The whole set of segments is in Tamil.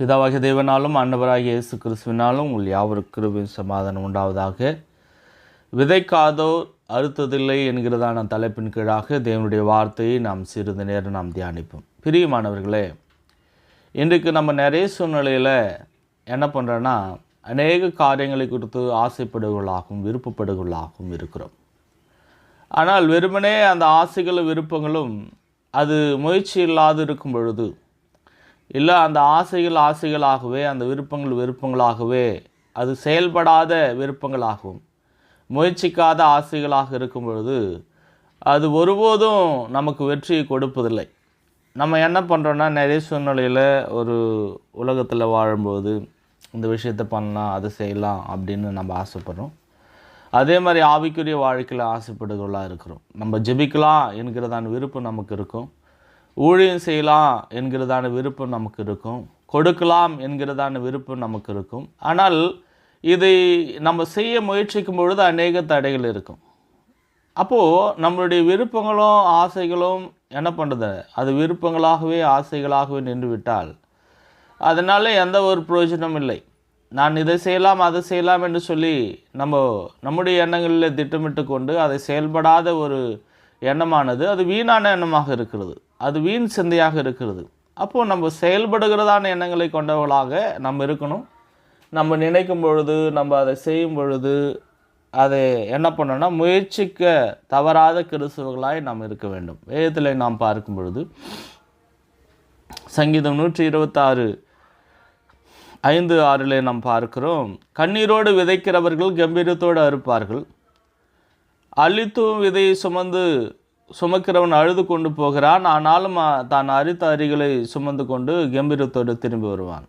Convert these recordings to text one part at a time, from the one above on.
பிதாவாகிய தேவனாலும் ஆண்டவராகிய இயேசு கிறிஸ்துவினாலும் உங்கள் யாவருக்கு கிருபையும் சமாதானம் உண்டாவதாக. விதைக்காதோ அறுத்ததில்லை என்கிறதான தலைப்பின் கீழாக தேவனுடைய வார்த்தையை நாம் சிறிது நேரம் நாம் தியானிப்போம். பிரியமானவர்களே இன்றைக்கு நம்ம நிறைய சூழ்நிலையில் என்ன பண்ணுறோன்னா அநேக காரியங்களை குறித்து ஆசைப்படுவர்களாகவும் விருப்பப்படுகளாகவும் இருக்கிறோம். ஆனால் வெறுமனே அந்த ஆசைகளும் விருப்பங்களும் அது முயற்சி இல்லாது இருக்கும் பொழுது இல்லை அந்த ஆசைகள் ஆசைகளாகவே அந்த விருப்பங்கள் விருப்பங்களாகவே அது செயல்படாத விருப்பங்களாகும் முயற்சிக்காத ஆசைகளாக இருக்கும் பொழுது அது ஒருபோதும் நமக்கு வெற்றியை கொடுப்பதில்லை. நம்ம என்ன பண்ணுறோன்னா நிறைய சூழ்நிலையில் ஒரு உலகத்தில் வாழும்போது இந்த விஷயத்தை பண்ணலாம் அதை செய்யலாம் அப்படின்னு நம்ம ஆசைப்படுறோம். அதே மாதிரி ஆவிக்குரிய வாழ்க்கையில் ஆசைப்படுகிறவர்களாக இருக்கிறோம். நம்ம ஜெபிக்கலாம் என்கிறதான விருப்பம் நமக்கு இருக்கும். ஊழியம் செய்யலாம் என்கிறதான விருப்பம் நமக்கு இருக்கும். கொடுக்கலாம் என்கிறதான விருப்பம் நமக்கு இருக்கும். ஆனால் இதை நம்ம செய்ய முயற்சிக்கும் பொழுது அநேக தடைகள் இருக்கும். அப்போது நம்மளுடைய விருப்பங்களும் ஆசைகளும் என்ன பண்ணுறது அது விருப்பங்களாகவே ஆசைகளாகவே நின்றுவிட்டால் அதனால் எந்த ஒரு பிரயோஜனமும் இல்லை. நான் இதை செய்யலாம் அதை செய்யலாம் என்று சொல்லி நம்ம நம்முடைய எண்ணங்களில் திட்டமிட்டு கொண்டு அதை செயல்படாத ஒரு எண்ணமானது அது வீணான எண்ணமாக இருக்கிறது. அது வீண் சிந்தையாக இருக்கிறது. அப்போது நம்ம செயல்படுகிறதான எண்ணங்களை கொண்டவர்களாக நம்ம இருக்கணும். நம்ம நினைக்கும் பொழுது நம்ம அதை செய்யும் பொழுது அதை என்ன பண்ணோன்னா முயற்சிக்க தவறாத கிறிஸ்துவர்களாய் நாம் இருக்க வேண்டும். வேதத்தில் நாம் பார்க்கும் பொழுது சங்கீதம் நூற்றி இருபத்தாறு ஐந்து ஆறில் நாம் பார்க்கிறோம் கண்ணீரோடு விதைக்கிறவர்கள் கம்பீரத்தோடு அறுப்பார்கள். அழித்தும் விதையை சுமந்து சுமக்கிறவன் அழுது கொண்டு போகிறான் ஆனாலும் தான் அரித்த அரிகளை சுமந்து கொண்டு கம்பீரத்தோடு திரும்பி வருவான்.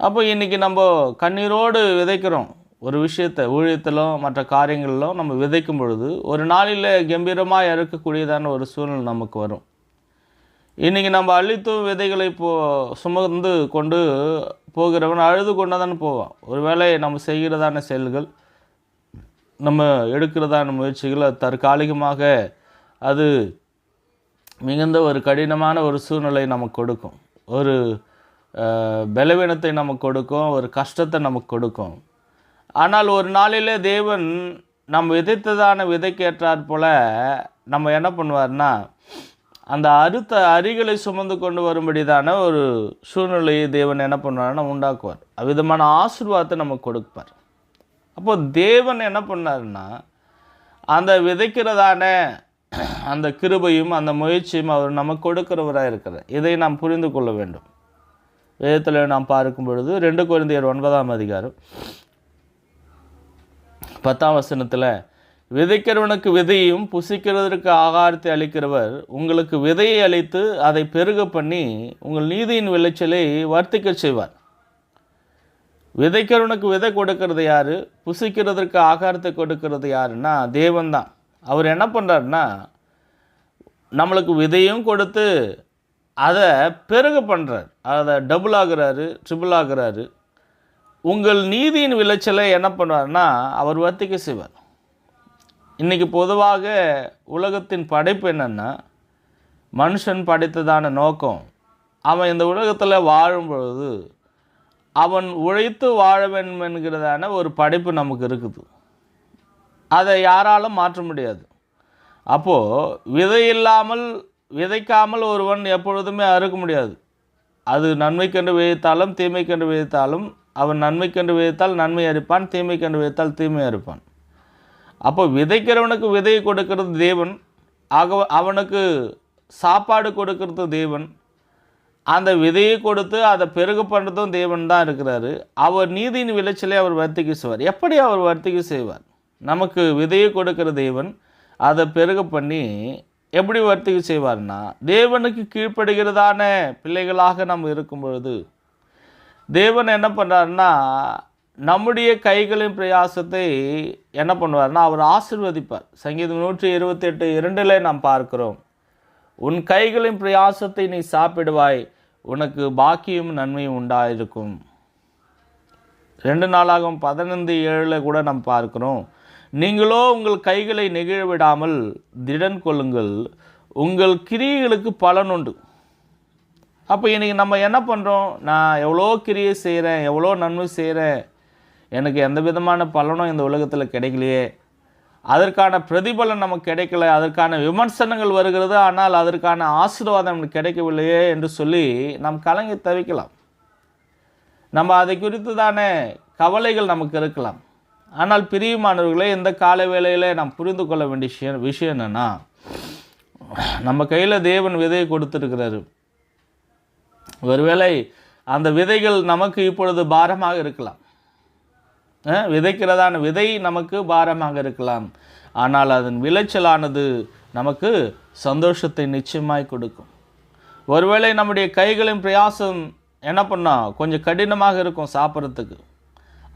அப்போ இன்றைக்கி நம்ம கண்ணீரோடு விதைக்கிறோம். ஒரு விஷயத்தை ஊழியத்திலும் மற்ற காரியங்களிலும் நம்ம விதைக்கும் பொழுது ஒரு நாளில் கம்பீரமாக இருக்கக்கூடியதான ஒரு சூழ்நிலை நமக்கு வரும். இன்றைக்கி நம்ம அழித்தும் விதைகளை போ சுமந்து கொண்டு போகிறவன் அழுது கொண்டு தானே போவான். ஒருவேளை நம்ம செய்கிறதான செயல்கள் நம்ம எடுக்கிறதான முயற்சிகளை தற்காலிகமாக அது மிகுந்த ஒரு கடினமான ஒரு சூழ்நிலை நமக்கு கொடுக்கும். ஒரு பலவீனத்தை நமக்கு கொடுக்கும் ஒரு கஷ்டத்தை நமக்கு கொடுக்கும். ஆனால் ஒரு நாளிலே தேவன் நம்ம விதைத்ததான விதைக்கேற்றாற் போல் நம்ம என்ன பண்ணுவார்னா அந்த அறுத்த அரிகளை சுமந்து கொண்டு வரும்படிதான ஒரு சூழ்நிலையை தேவன் என்ன பண்ணுவார்னா உண்டாக்குவார். அவ்விதமான ஆசீர்வாதத்தை நமக்கு கொடுப்பார். அப்போது தேவன் என்ன பண்ணாருன்னா அந்த விதைக்கிறதான அந்த கிருபையும் அந்த முயற்சியும் அவர் நமக்கு கொடுக்கிறவராக இருக்கிறார். இதை நாம் புரிந்து கொள்ள வேண்டும். வேதத்தில் நாம் பார்க்கும் பொழுது ரெண்டு குழந்தையர் ஒன்பதாம் அதிகாரம் பத்தாம் வசனத்தில் விதைக்கிறவனுக்கு விதையும் புசிக்கிறதற்கு ஆகாரத்தை அளிக்கிறவர் உங்களுக்கு விதையை அளித்து அதை பெருக பண்ணி உங்கள் நீதியின் விளைச்சலை வர்த்திக்க செய்வார். விதைக்கிறவனுக்கு விதை கொடுக்கறது யார்? புசிக்கிறதற்கு ஆகாரத்தை கொடுக்கறது யாருன்னா தேவன் தான். அவர் என்ன பண்ணுறாருன்னா நம்மளுக்கு விதையும் கொடுத்து அதை பெருக பண்ணுறார் அதை டபுள் ஆகுறாரு ட்ரிபிள் ஆகுறாரு. உங்கள் நீதியின் விளைச்சலை என்ன பண்ணுவார்னா அவர் வர்த்திக்க செய்வார். இன்றைக்கி பொதுவாக உலகத்தின் படைப்பு என்னென்னா மனுஷன் படைத்ததான நோக்கம் அவன் இந்த உலகத்தில் வாழும் பொழுது அவன் உழைத்து வாழ வேண்டும் என்கிறதான ஒரு படைப்பு நமக்கு இருக்குது. அதை யாராலும் மாற்ற முடியாது. அப்போது விதை இல்லாமல் விதைக்காமல் ஒருவன் எப்பொழுதுமே அறுக்க முடியாது. அது நன்மைக்கென்று விதைத்தாலும் தீமைக்கென்று விதைத்தாலும் அவன் நன்மைக்கென்று விதைத்தால் நன்மை அறுப்பான் தீமைக்கென்று விதைத்தால் தீமை அறுப்பான். அப்போ விதைக்கிறவனுக்கு விதையை கொடுக்கிறது தேவன் ஆக அவனுக்கு சாப்பாடு கொடுக்கறது தேவன் அந்த விதையை கொடுத்து அதை பெருகு பண்ணுறதும் தேவன் தான் இருக்கிறாரு. அவர் நீதியின் விளைச்சலை அவர் வர்த்திக்கு செய்வார். எப்படி அவர் வர்த்திக்கு செய்வார்? நமக்கு விதையை கொடுக்கிற தேவன் அதை பெருக பண்ணி எப்படி வர்த்திக்க செய்வார்னா தேவனுக்கு கீழ்ப்படுகிறதான பிள்ளைகளாக நம்ம இருக்கும் பொழுது தேவன் என்ன பண்ணுறாருன்னா நம்முடைய கைகளின் பிரயாசத்தை என்ன பண்ணுவார்னா அவர் ஆசிர்வதிப்பார். சங்கீதம் நூற்றி இருபத்தெட்டு இரண்டில் நாம் பார்க்கிறோம் உன் கைகளின் பிரயாசத்தை நீ சாப்பிடுவாய் உனக்கு பாக்கியும் நன்மையும் உண்டாயிருக்கும். ரெண்டு நாளாகவும் பதினைந்து ஏழில் கூட நாம் பார்க்கிறோம் நீங்களோ உங்கள் கைகளை நெகிழ விடாமல் திடன் கொள்ளுங்கள். உங்கள் கிரியைகளுக்கு பலன் உண்டு. அப்போ இன்றைக்கி நம்ம என்ன பண்ணுறோம் நான் எவ்வளோ கிரியை செய்கிறேன் எவ்வளோ நன்மை செய்கிறேன் எனக்கு எந்த விதமான பலனும் இந்த உலகத்தில் கிடைக்கலையே. அதற்கான பிரதிபலன் நமக்கு கிடைக்கல அதற்கான விமர்சனங்கள் வருகிறது ஆனால் அதற்கான ஆசீர்வாதம் நமக்கு கிடைக்கவில்லையே என்று சொல்லி நாம் கலங்கி தவிக்கலாம். நம்ம அதை குறித்து தானே கவலைகள் நமக்கு இருக்கலாம். ஆனால் பிரியமானவர்களே இந்த கால வேளையில் நாம் புரிந்து கொள்ள வேண்டிய விஷயம் விஷயம் என்னென்னா நம்ம கையில் தேவன் விதையை கொடுத்துருக்கிறாரு. ஒருவேளை அந்த விதைகள் நமக்கு இப்பொழுது பாரமாக இருக்கலாம். விதைக்கிறதான விதை நமக்கு பாரமாக இருக்கலாம். ஆனால் அதன் விளைச்சலானது நமக்கு சந்தோஷத்தை நிச்சயமாய் கொடுக்கும். ஒருவேளை நம்முடைய கைகளின் பிரயாசம் என்ன பண்ணால் கொஞ்சம் கடினமாக இருக்கும் சாப்பிட்றதுக்கு.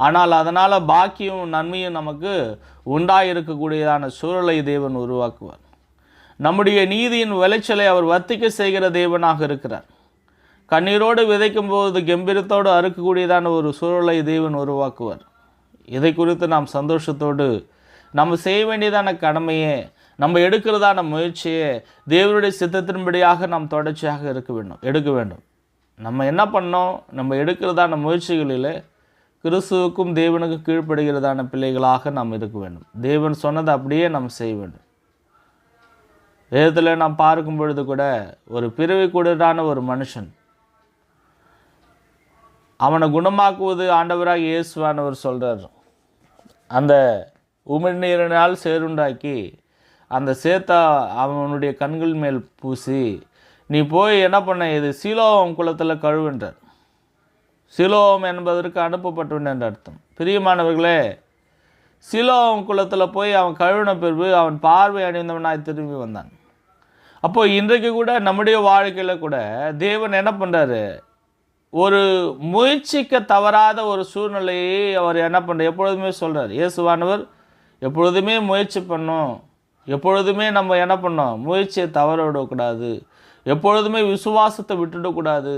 ஆனால் அதனால் பாக்கியும் நன்மையும் நமக்கு உண்டாயிருக்கக்கூடியதான சூழலை தேவன் உருவாக்குவார். நம்முடைய நீதியின் விளைச்சலை அவர் வர்த்திக்க செய்கிற தேவனாக இருக்கிறார். கண்ணீரோடு விதைக்கும் போது கம்பீரத்தோடு அறுக்கக்கூடியதான ஒரு சூழலை தேவன் உருவாக்குவார். இதை குறித்து நாம் சந்தோஷத்தோடு நம்ம செய்ய வேண்டியதான கடமையே நம்ம எடுக்கிறதான முயற்சியே தேவனுடைய சித்தத்தின்படியாக நாம் தொடர்ச்சியாக இருக்க வேண்டும் எடுக்க வேண்டும். நம்ம என்ன பண்ணோம்? நம்ம எடுக்கிறதான முயற்சிகளில் கிறிஸ்துவுக்கும் தேவனுக்கு கீழ்ப்படுகிறதான பிள்ளைகளாக நாம் இருக்க வேண்டும். தேவன் சொன்னதை அப்படியே நாம் செய்ய வேண்டும். வேதத்தில் நாம் பார்க்கும் பொழுது கூட ஒரு பிறவி கூடரான ஒரு மனுஷன் அவனை குணமாக்குவது ஆண்டவராக இயேசுவானவர் சொல்கிறார் அந்த உமிழ்நீரினால் சேருண்டாக்கி அந்த சேத்தா அவனுடைய கண்கள் மேல் பூசி நீ போய் என்ன பண்ண இது சீலோவம் குளத்தில் கழுவுன்றார். சிலோம் என்பதற்கு அனுப்பப்பட்டவன் என்ற அர்த்தம். பிரியமானவர்களே சிலோம் குளத்தில் போய் அவன் கழுவின பிறகு அவன் பார்வை அணிந்தவனாய் திரும்பி வந்தான். அப்போது இன்றைக்கு கூட நம்முடைய வாழ்க்கையில் கூட தேவன் என்ன பண்ணுறாரு ஒரு முயற்சிக்க தவறாத ஒரு சூழ்நிலையை அவர் என்ன பண்ணுற எப்பொழுதுமே சொல்கிறார் இயேசுவானவர் எப்பொழுதுமே முயற்சி பண்ணோம். எப்பொழுதுமே நம்ம என்ன பண்ணோம்? முயற்சியை தவற விடக்கூடாது எப்பொழுதுமே விசுவாசத்தை விட்டுடக்கூடாது.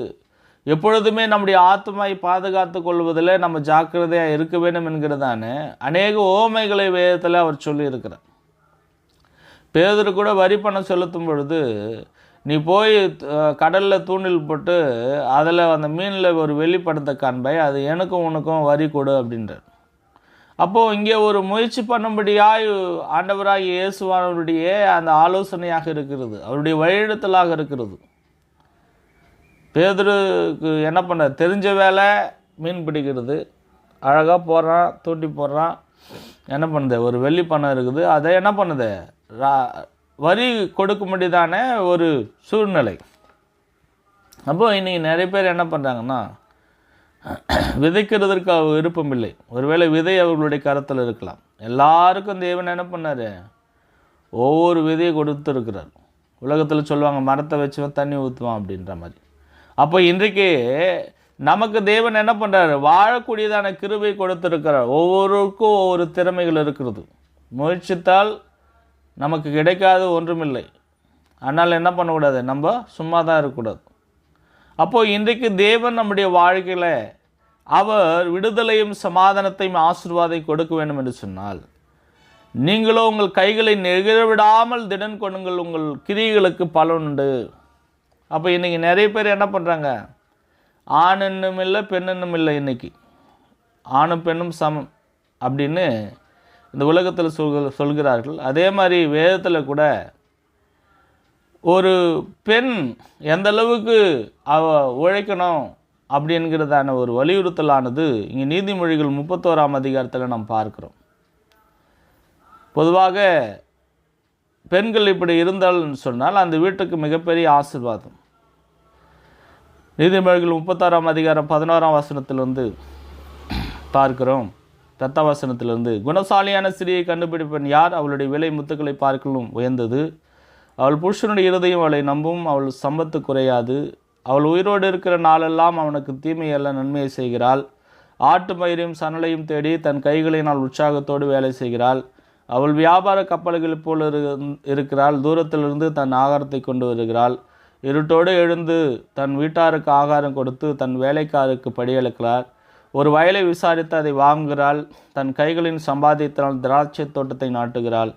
எப்பொழுதுமே நம்முடைய ஆத்மாவை பாதுகாத்து கொள்வதில் நம்ம ஜாக்கிரதையாக இருக்க வேண்டும் என்கிறதான அநேக ஓமைகளை வேதத்தில் அவர் சொல்லியிருக்கிறார். பேதர் கூட வரி பணம் செலுத்தும் பொழுது நீ போய் கடலில் தூண்டில் போட்டு அதில் அந்த மீனில் ஒரு வெளிப்படத்தை காண்பாய் அது எனக்கும் உனக்கும் வரி கொடு அப்படின்றார். அப்போது இங்கே ஒரு முயற்சி பண்ணும்படியாய் ஆண்டவராக இயேசுவானவருடைய அந்த ஆலோசனையாக இருக்கிறது அவருடைய வழியிடத்தலாக இருக்கிறது. பேதருக்கு என்ன பண்ண தெரிஞ்ச வேலை மீன் பிடிக்கிறது. அழகாக போடுறான் தூட்டி போடுறான். என்ன பண்ணுது? ஒரு வெள்ளி பணம் இருக்குது. அதை என்ன பண்ணுது? ரா வரி கொடுக்கும்படிதான ஒரு சூழ்நிலை. அப்போது இன்றைக்கி நிறைய பேர் என்ன பண்ணுறாங்கன்னா விதைக்கிறதற்கு அவ விருப்பம் இல்லை ஒருவேளை விதை அவர்களுடைய கரத்தில் இருக்கலாம். எல்லாருக்கும் தேவன் என்ன பண்ணார்? ஒவ்வொரு விதையை கொடுத்துருக்கிறார். உலகத்தில் சொல்லுவாங்க மரத்தை வச்சுவன் தண்ணி ஊற்றுவான் அப்படின்ற மாதிரி. அப்போ இன்றைக்கு நமக்கு தேவன் என்ன பண்ணுறாரு வாழக்கூடியதான கிருபை கொடுத்துருக்கிறார். ஒவ்வொருவருக்கும் ஒவ்வொரு திறமைகள் இருக்கிறது. முயற்சித்தால் நமக்கு கிடைக்காத ஒன்றுமில்லை. ஆனால் என்ன பண்ணக்கூடாது? நம்ம சும்மா தான் இருக்கக்கூடாது. அப்போது இன்றைக்கு தேவன் நம்முடைய வாழ்க்கையில் அவர் விடுதலையும் சமாதானத்தையும் ஆசிர்வாதை கொடுக்க வேண்டும் என்று சொன்னால் நீங்களோ உங்கள் கைகளை நெகிழவிடாமல் திடன் கொடுங்கள் உங்கள் கிரிகளுக்கு பலன் உண்டு. அப்போ இன்றைக்கி நிறைய பேர் என்ன பண்ணுறாங்க ஆண் என்னும் இல்லை பெண் என்னும் இல்லை இன்றைக்கி ஆணும் பெண்ணும் சமம் அப்படின்னு இந்த உலகத்தில் சொல் சொல்கிறார்கள். அதே மாதிரி வேதத்தில் கூட ஒரு பெண் எந்த அளவுக்கு அவ உழைக்கணும் அப்படிங்கிறதான ஒரு வலியுறுத்தலானது இங்கே நீதிமொழிகள் முப்பத்தோராம் அதிகாரத்தில் நாம் பார்க்குறோம். பொதுவாக பெண்கள் இப்படி இருந்தால்னு சொன்னால் அந்த வீட்டுக்கு மிகப்பெரிய ஆசீர்வாதம். நீதிமொழிகள் முப்பத்தாறாம் அதிகாரம் பதினோராம் வசனத்திலிருந்து பார்க்கிறோம். தத்தவசனத்திலிருந்து குணசாலியான சிறியை கண்டுபிடிப்பன் யார்? அவளுடைய விலை முத்துக்களை பார்க்கலும் உயர்ந்தது. அவள் புருஷனுடைய இருதயம் அவளை நம்பும் அவள் சம்பத்து குறையாது. அவள் உயிரோடு இருக்கிற நாளெல்லாம் அவனுக்கு தீமையல்ல நன்மையை செய்கிறாள். ஆட்டு மயிரையும் சணலையும் தேடி தன் கைகளினால் உற்சாகத்தோடு வேலை செய்கிறாள். அவள் வியாபார கப்பல்களைப் போல் இரு- இருக்கிறாள். தூரத்திலிருந்து தன் ஆகாரத்தை கொண்டு வருகிறாள். இருட்டோடு எழுந்து தன் வீட்டாருக்கு ஆகாரம் கொடுத்து தன் வேலைக்காருக்கு படியளிக்கிறார் ஒரு வயலை விசாரித்து அதை வாங்குகிறாள். தன் கைகளின் சம்பாதித்தினால் திராட்சை தோட்டத்தை நாட்டுகிறாள்.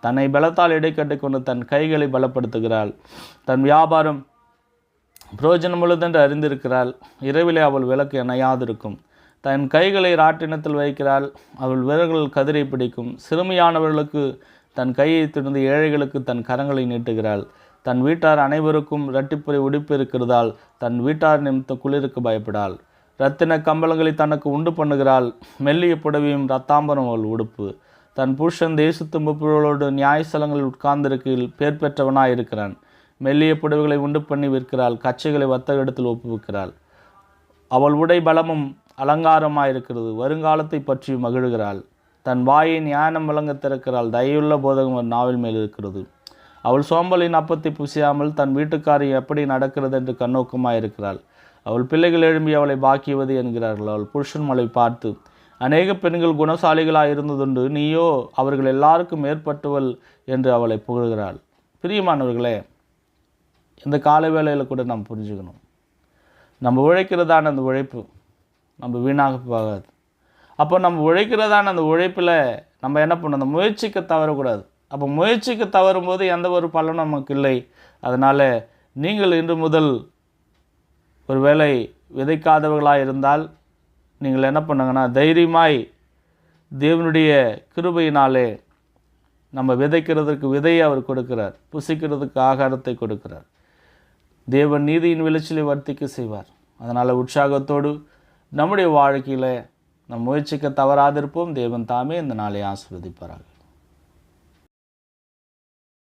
தன்னை பலத்தால் இடைக்கட்டு கொண்டு தன் கைகளை பலப்படுத்துகிறாள். தன் வியாபாரம் பிரயோஜனம் அறிந்திருக்கிறாள். இரவிலே அவள் விளக்கு இணையாதிருக்கும் தன் கைகளை ராட்டினத்தில் வைக்கிறாள். அவள் விரல்கள் கதிரை பிடிக்கும். சிறுமியானவர்களுக்கு தன் கையை திறந்து ஏழைகளுக்கு தன் கரங்களை நீட்டுகிறாள். தன் வீட்டார் அனைவருக்கும் இரட்டிப்புரை உடுப்பு இருக்கிறதால் தன் வீட்டார் நிமித்த குளிருக்கு பயப்படாள். இரத்தின கம்பளங்களை தனக்கு உண்டு பண்ணுகிறாள். மெல்லிய புடவையும் ரத்தாம்பரம் அவள் உடுப்பு. தன் புருஷன் தேசத்து முப்புகளோடு நியாயஸ்தலங்களில் உட்கார்ந்திருக்கையில் பேர் பெற்றவனாயிருக்கிறான். மெல்லிய புடவைகளை உண்டு பண்ணி விற்கிறாள். கச்சைகளை வர்த்தகத்தில் ஒப்புவிக்கிறாள் அவள் உடை பலமும் அலங்காரமாயிருக்கிறது. வருங்காலத்தை பற்றி மகிழுகிறாள். தன் வாயை ஞானம் வழங்க திறக்கிறாள். தயவுள்ள போதகம் ஒரு நாவல் மேல் இருக்கிறது. அவள் சோம்பலின் அப்பத்தை புசியாமல் தன் வீட்டுக்காரி எப்படி நடக்கிறது என்று கண்ணோக்கமாயிருக்கிறாள். அவள் பிள்ளைகள் எழும்பி அவளை பாக்கியவது என்கிறார்கள். அவள் புருஷன் மலை பார்த்து அநேக பெண்கள் குணசாலிகளாக இருந்ததுண்டு நீயோ அவர்கள் எல்லாருக்கும் மேற்பட்டவள் என்று அவளை புகழ்கிறாள். பிரியமானவர்களே இந்த கால வேளையில் கூட நாம் புரிஞ்சுக்கணும். நம்ம உழைக்கிறதான அந்த உழைப்பு நம்ம வீணாக போகாது. அப்போ நம்ம உழைக்கிறதான அந்த உழைப்பில் நம்ம என்ன பண்ணணும்? அந்த முயற்சிக்க தவறக்கூடாது. அப்போ முயற்சிக்கு தவறும் போது எந்த ஒரு பலனும் நமக்கு இல்லை அதனால் நீங்கள் இன்று முதல் ஒரு வேளை விதைக்காதவர்களாக இருந்தால் நீங்கள் என்ன பண்ணுங்கன்னா தைரியமாய் தேவனுடைய கிருபையினாலே நம்ம விதைக்கிறதுக்கு விதையை அவர் கொடுக்கிறார். புசிக்கிறதுக்கு ஆகாரத்தை கொடுக்கிறார். தேவன் நீதியின் விளைச்சலை வர்த்திக்க செய்வார். அதனால் உற்சாகத்தோடு நம்முடைய வாழ்க்கையில் நம் முயற்சிக்க தவறாதிருப்போம். தேவன் தாமே இந்த நாளை ஆஸ்வதிப்பார்கள்